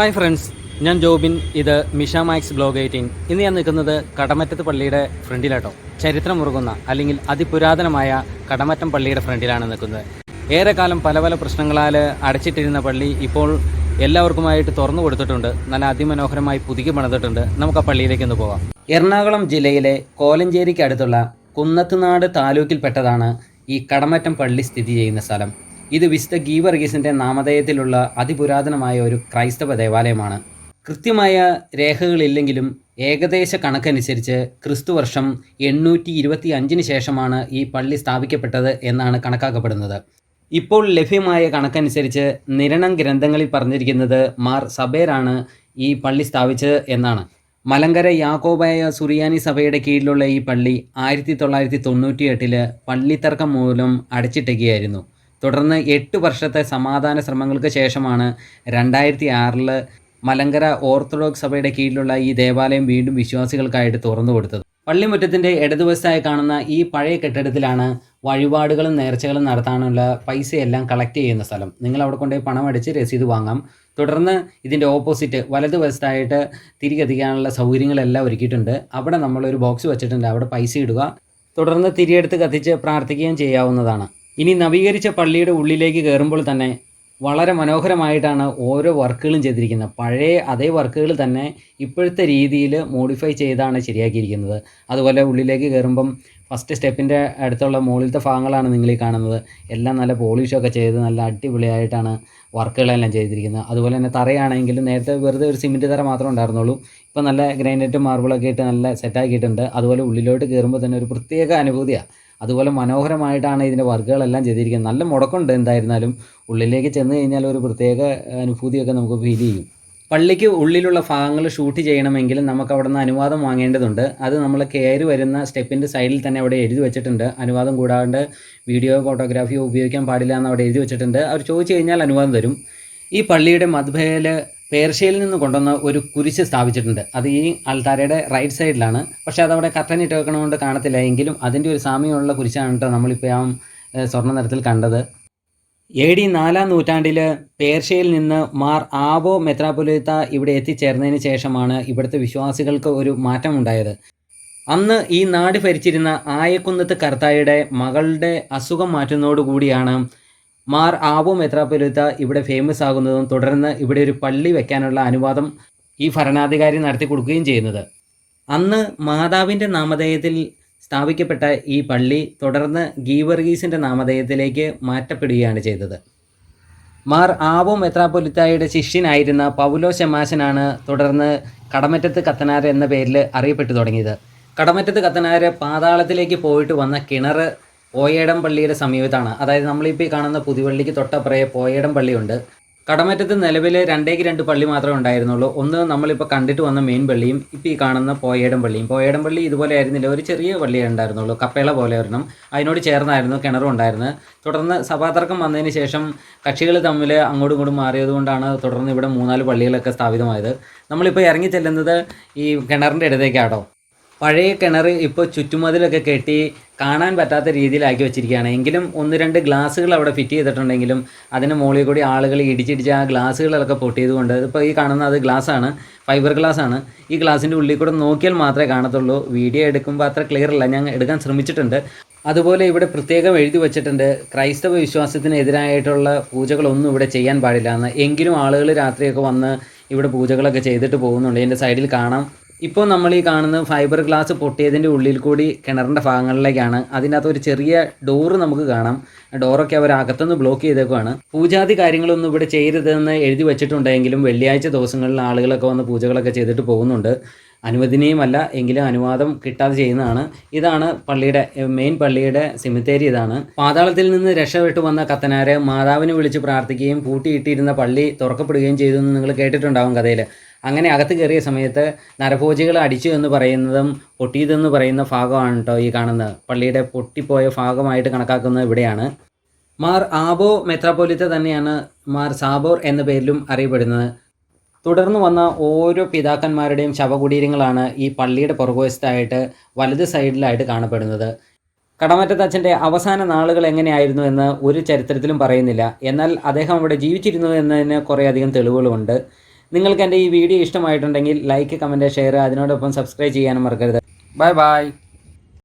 Hi friends ഞാൻ ജോബിൻ. ഇത് Misha max blog eighteen. ഇന്ന് ഞാൻ നിൽക്കുന്നത് കടമറ്റത്ത് പള്ളിയുടെ ഫ്രണ്ടിലാട്ടോ. ചരിത്രം ഉറങ്ങുന്ന അല്ലെങ്കിൽ അതിപുരാതനമായ കടമറ്റം പള്ളിയുടെ ഫ്രണ്ടിലാണ് നിൽക്കുന്നത്. ഏറെക്കാലം പല പല പ്രശ്നങ്ങളാൽ അടച്ചിട്ടിരുന്ന പള്ളി ഇപ്പോൾ എല്ലാവർക്കുമായിട്ട് തുറന്നു കൊടുത്തിട്ടുണ്ട്. നല്ല അതിമനോഹരമായി പുതുക്കി പണിതിട്ടുണ്ട്. നമുക്ക് ആ പള്ളിയിലേക്ക് ഒന്ന് പോകാം എറണാകുളം ജില്ലയിലെ കോലഞ്ചേരിക്ക് അടുത്തുള്ള കുന്നത്തുനാട് താലൂക്കിൽപ്പെട്ടതാണ് ഈ കടമറ്റം പള്ളി സ്ഥിതി ചെയ്യുന്ന സ്ഥലം. ഇത് വിശുദ്ധ ഗീവർഗീസിന്റെ നാമധേയത്തിലുള്ള അതിപുരാതനമായ ഒരു ക്രൈസ്തവ ദേവാലയമാണ്. കൃത്യമായ രേഖകളില്ലെങ്കിലും ഏകദേശ കണക്കനുസരിച്ച് ക്രിസ്തുവർഷം എണ്ണൂറ്റി ഇരുപത്തി അഞ്ചിന് ശേഷമാണ് ഈ പള്ളി സ്ഥാപിക്കപ്പെട്ടത് എന്നാണ് കണക്കാക്കപ്പെടുന്നത്. ഇപ്പോൾ ലഭ്യമായ കണക്കനുസരിച്ച് നിരണം ഗ്രന്ഥങ്ങളിൽ പറഞ്ഞിരിക്കുന്നത് മാർ സബേറാണ് ഈ പള്ളി സ്ഥാപിച്ചത് എന്നാണ്. മലങ്കര യാക്കോബായ സുറിയാനി സഭയുടെ കീഴിലുള്ള ഈ പള്ളി ആയിരത്തി തൊള്ളായിരത്തി തൊണ്ണൂറ്റി എട്ടിൽ പള്ളിത്തർക്കം മൂലം അടച്ചിട്ടേക്കുകയായിരുന്നു തുടർന്ന് എട്ട് വർഷത്തെ സമാധാന ശ്രമങ്ങൾക്ക് ശേഷമാണ് രണ്ടായിരത്തി ആറിൽ മലങ്കര ഓർത്തഡോക്സ് സഭയുടെ കീഴിലുള്ള ഈ ദേവാലയം വീണ്ടും വിശ്വാസികൾക്കായിട്ട് തുറന്നു കൊടുത്തത്. പള്ളിമുറ്റത്തിന്റെ ഇടതുവശത്തായി കാണുന്ന ഈ പഴയ കെട്ടിടത്തിലാണ് വഴിപാടുകളും നേർച്ചകളും നടത്താനുള്ള പൈസയെല്ലാം കളക്ട് ചെയ്യുന്ന സ്ഥലം. നിങ്ങൾ അവിടെ കൊണ്ടുപോയി പണം അടിച്ച് രസീത് വാങ്ങാം. തുടർന്ന് ഇതിന്റെ ഓപ്പോസിറ്റ് വലതുവശത്തായിട്ട് തിരികെത്തിക്കാനുള്ള സൗകര്യങ്ങളെല്ലാം ഒരുക്കിയിട്ടുണ്ട്. അവിടെ നമ്മളൊരു ബോക്സ് വെച്ചിട്ടുണ്ട്. അവിടെ പൈസ ഇടുക. തുടർന്ന് തിരിയെടുത്ത് കത്തിച്ച് പ്രാർത്ഥിക്കുകയും ചെയ്യാവുന്നതാണ്. ഇനി നവീകരിച്ച പള്ളിയുടെ ഉള്ളിലേക്ക് കയറുമ്പോൾ തന്നെ വളരെ മനോഹരമായിട്ടാണ് ഓരോ വർക്കുകളും ചെയ്തിരിക്കുന്നത്. പഴയ അതേ വർക്കുകൾ തന്നെ ഇപ്പോഴത്തെ രീതിയിൽ മോഡിഫൈ ചെയ്താണ് ശരിയാക്കിയിരിക്കുന്നത്. അതുപോലെ ഉള്ളിലേക്ക് കയറുമ്പം ഫസ്റ്റ് സ്റ്റെപ്പിന്റെ അടുത്തുള്ള മുകളിലത്തെ ഭാഗങ്ങളാണ് നിങ്ങൾ ഈ കാണുന്നത്. എല്ലാം നല്ല പോളിഷൊക്കെ ചെയ്ത് നല്ല അടിപൊളിയായിട്ടാണ് വർക്കുകളെല്ലാം ചെയ്തിരിക്കുന്നത്. അതുപോലെ തന്നെ തറയാണെങ്കിലും നേരത്തെ വെറുതെ ഒരു സിമെന്റ് തറ മാത്രമേ ഉണ്ടായിരുന്നുള്ളൂ. ഇപ്പോൾ നല്ല ഗ്രാനൈറ്റും മാർബിളൊക്കെ ഇട്ട് നല്ല സെറ്റാക്കിയിട്ടുണ്ട് അതുപോലെ ഉള്ളിലോട്ട് കയറുമ്പോൾ തന്നെ ഒരു പ്രത്യേക അനുഭൂതിയാണ് അതുപോലെ മനോഹരമായിട്ടാണ് ഇതിന്റെ വർക്കുകളെല്ലാം ചെയ്തിരിക്കുന്നത്. നല്ല മുടക്കമുണ്ട് എന്തായിരുന്നാലും ഉള്ളിലേക്ക് ചെന്ന് കഴിഞ്ഞാൽ ഒരു പ്രത്യേക അനുഭൂതിയൊക്കെ നമുക്ക് ഫീൽ ചെയ്യും. പള്ളിക്ക് ഉള്ളിലുള്ള ഭാഗങ്ങൾ ഷൂട്ട് ചെയ്യണമെങ്കിൽ നമുക്ക് അവിടെ നിന്ന് അനുവാദം വാങ്ങേണ്ടതുണ്ട്. അത് നമ്മൾ കയറി വരുന്ന സ്റ്റെപ്പിന്റെ സൈഡിൽ തന്നെ അവിടെ എഴുതി വെച്ചിട്ടുണ്ട്. അനുവാദം കൂടാണ്ട് വീഡിയോ ഫോട്ടോഗ്രാഫിയോ ഉപയോഗിക്കാൻ പാടില്ല എന്ന് അവിടെ എഴുതി വെച്ചിട്ടുണ്ട്. അവർ ചോദിച്ചു കഴിഞ്ഞാൽ അനുവാദം തരും. ഈ പള്ളിയുടെ മധ്യയിൽ പേർഷ്യയിൽ നിന്ന് കൊണ്ടുവന്ന ഒരു കുരിശ് സ്ഥാപിച്ചിട്ടുണ്ട്. അത് ഈ ആൾത്താരയുടെ റൈറ്റ് സൈഡിലാണ് പക്ഷേ അതവിടെ കർട്ടൻ ഇട്ട് വെക്കണതുകൊണ്ട് കാണത്തില്ല. എങ്കിലും അതിന്റെ ഒരു സാമ്യമുള്ള കുരിശാണ് കേട്ടോ നമ്മളിപ്പോൾ ആ സ്വർണ നിറത്തിൽ കണ്ടത്. എ ഡി നാലാം നൂറ്റാണ്ടിൽ പേർഷ്യയിൽ നിന്ന് മാർ ആബോ മെത്രാപൊലിത്ത ഇവിടെ എത്തിച്ചേർന്നതിന് ശേഷമാണ് ഇവിടുത്തെ വിശ്വാസികൾക്ക് ഒരു മാറ്റം ഉണ്ടായത്. അന്ന് ഈ നാട് ഭരിച്ചിരുന്ന ആയക്കുന്നത്ത് കർത്തായുടെ മകളുടെ അസുഖം മാറ്റുന്നതോടുകൂടിയാണ് മാർ ആവോ മെത്രാപൊലിത്ത ഇവിടെ ഫേമസ് ആകുന്നതും തുടർന്ന് ഇവിടെ ഒരു പള്ളി വെക്കാനുള്ള അനുവാദം ഈ ഭരണാധികാരി നടത്തി കൊടുക്കുകയും ചെയ്യുന്നത്. അന്ന് മാതാവിന്റെ നാമധേയത്തിൽ സ്ഥാപിക്കപ്പെട്ട ഈ പള്ളി തുടർന്ന് ഗീവർഗീസിന്റെ നാമധേയത്തിലേക്ക് മാറ്റപ്പെടുകയാണ് ചെയ്തത്. മാർ ആവോ മെത്രാപ്പൊലിത്തായുടെ ശിഷ്യനായിരുന്ന പൗലോ ശമാശനാണ് തുടർന്ന് കടമറ്റത്ത് കത്തനാർ എന്ന പേരിൽ അറിയപ്പെട്ടു തുടങ്ങിയത്. കടമറ്റത്ത് കത്തനാർ പാതാളത്തിലേക്ക് പോയിട്ട് വന്ന കിണർ പോയേടം പള്ളിയുടെ സമീപത്താണ്. അതായത് നമ്മളിപ്പോൾ ഈ കാണുന്ന പുതുവള്ളിക്ക് തൊട്ടപ്പുറയെ പോയേടം പള്ളിയുണ്ട് കടമറ്റത്ത് നിലവിൽ രണ്ടേക്ക് രണ്ട് പള്ളി മാത്രമേ ഉണ്ടായിരുന്നുള്ളൂ. ഒന്ന് നമ്മളിപ്പോൾ കണ്ടിട്ട് വന്ന മെയിൻ പള്ളിയും ഇപ്പോൾ ഈ കാണുന്ന പോയേടം പള്ളിയും പോയേടം പള്ളി ഇതുപോലെ ആയിരുന്നില്ല. ഒരു ചെറിയ പള്ളിയേ ഉണ്ടായിരുന്നുള്ളൂ. കപ്പേള പോലെ ഒരെണ്ണം. അതിനോട് ചേർന്നായിരുന്നു കിണറും ഉണ്ടായിരുന്നത്. തുടർന്ന് സഭാതർക്കം വന്നതിന് ശേഷം കക്ഷികൾ തമ്മിൽ അങ്ങോട്ടും ഇങ്ങോട്ടും മാറിയതുകൊണ്ടാണ് തുടർന്ന് ഇവിടെ മൂന്നാൽ പള്ളികളൊക്കെ സ്ഥാപിതമായത്. നമ്മളിപ്പോൾ ഇറങ്ങി ചെല്ലുന്നത് ഈ കിണറിന്റെ ഇടത്തേക്കാട്ടോ പഴയ കിണർ ഇപ്പോൾ ചുറ്റുമതിലൊക്കെ കെട്ടി കാണാൻ പറ്റാത്ത രീതിയിലാക്കി വെച്ചിരിക്കുകയാണ്. എങ്കിലും ഒന്ന് രണ്ട് ഗ്ലാസ്സുകൾ അവിടെ ഫിറ്റ് ചെയ്തിട്ടുണ്ടെങ്കിലും അതിന് മുകളിൽ കൂടി ആളുകൾ ഇടിച്ചിടിച്ച് ആ ഗ്ലാസ്സുകളൊക്കെ പൊട്ടിയതുകൊണ്ട് ഇപ്പോൾ ഈ കാണുന്ന അത് ഗ്ലാസ്സാണ് ഫൈബർ ഗ്ലാസ് ആണ് ഈ ഗ്ലാസിന്റെ ഉള്ളിൽ കൂടെ നോക്കിയാൽ മാത്രമേ കാണത്തുള്ളൂ. വീഡിയോ എടുക്കുമ്പോൾ അത്ര ക്ലിയർ അല്ല. ഞാൻ എടുക്കാൻ ശ്രമിച്ചിട്ടുണ്ട്. അതുപോലെ ഇവിടെ പ്രത്യേകം എഴുതി വച്ചിട്ടുണ്ട് ക്രൈസ്തവ വിശ്വാസത്തിനെതിരായിട്ടുള്ള പൂജകളൊന്നും ഇവിടെ ചെയ്യാൻ പാടില്ല എന്ന്. എങ്കിലും ആളുകൾ രാത്രിയൊക്കെ വന്ന് ഇവിടെ പൂജകളൊക്കെ ചെയ്തിട്ട് പോകുന്നുണ്ട്. എന്റെ സൈഡിൽ കാണാം. ഇപ്പോൾ നമ്മൾ ഈ കാണുന്ന ഫൈബർ ഗ്ലാസ് പൊട്ടിയതിന്റെ ഉള്ളിൽ കൂടി കിണറിന്റെ ഭാഗങ്ങളിലേക്കാണ്. അതിനകത്ത് ഒരു ചെറിയ ഡോറ് നമുക്ക് കാണാം. ഡോറൊക്കെ അവർ അകത്തുനിന്ന് ബ്ലോക്ക് ചെയ്തേക്കുവാണ്. പൂജാതി കാര്യങ്ങളൊന്നും ഇവിടെ ചെയ്യരുതെന്ന് എഴുതി വെച്ചിട്ടുണ്ടെങ്കിലും വെള്ളിയാഴ്ച ദിവസങ്ങളിൽ ആളുകളൊക്കെ വന്ന് പൂജകളൊക്കെ ചെയ്തിട്ട് പോകുന്നുണ്ട്. അനുവദനീയമല്ല എങ്കിലും അനുവാദം കിട്ടാതെ ചെയ്യുന്നതാണ്. ഇതാണ് പള്ളിയുടെ മെയിൻ പള്ളിയുടെ സിമിത്തേരി ഇതാണ്. പാതാളത്തിൽ നിന്ന് രക്ഷപ്പെട്ടു വന്ന കത്തനാരെ മാതാവിനെ വിളിച്ച് പ്രാർത്ഥിക്കുകയും പൂട്ടിയിട്ടിരുന്ന പള്ളി തുറക്കപ്പെടുകയും ചെയ്തു എന്ന് നിങ്ങൾ കേട്ടിട്ടുണ്ടാവും കഥയിൽ അങ്ങനെ അകത്ത് കയറിയ സമയത്ത് നരഭോജികൾ അടിച്ചു എന്ന് പറയുന്നതും പൊട്ടിയതെന്ന് പറയുന്ന ഭാഗമാണ് കേട്ടോ ഈ കാണുന്നത്. പള്ളിയുടെ പൊട്ടിപ്പോയ ഭാഗമായിട്ട് കണക്കാക്കുന്നത് ഇവിടെയാണ്. മാർ ആബോ മെത്രാപോലിത്ത തന്നെയാണ് മാർ സാബോർ എന്ന പേരിലും അറിയപ്പെടുന്നത്. തുടർന്ന് വന്ന ഓരോ പിതാക്കന്മാരുടെയും ശവകുടീരങ്ങളാണ് ഈ പള്ളിയുടെ പുറകുവശത്തായിട്ട് വലത് സൈഡിലായിട്ട് കാണപ്പെടുന്നത്. കടമറ്റത്തച്ഛന്റെ അവസാന നാളുകൾ എങ്ങനെയായിരുന്നു എന്ന് ഒരു ചരിത്രത്തിലും പറയുന്നില്ല. എന്നാൽ അദ്ദേഹം അവിടെ ജീവിച്ചിരുന്നു എന്നതിന് കുറേയധികം തെളിവുകളുമുണ്ട്. നിങ്ങൾക്ക് എന്റെ ഈ വീഡിയോ ഇഷ്ടമായിട്ടുണ്ടെങ്കിൽ ലൈക്ക് കമന്റ് ഷെയർ അതിനോടൊപ്പം സബ്സ്ക്രൈബ് ചെയ്യാനും മറക്കരുത്. Bye bye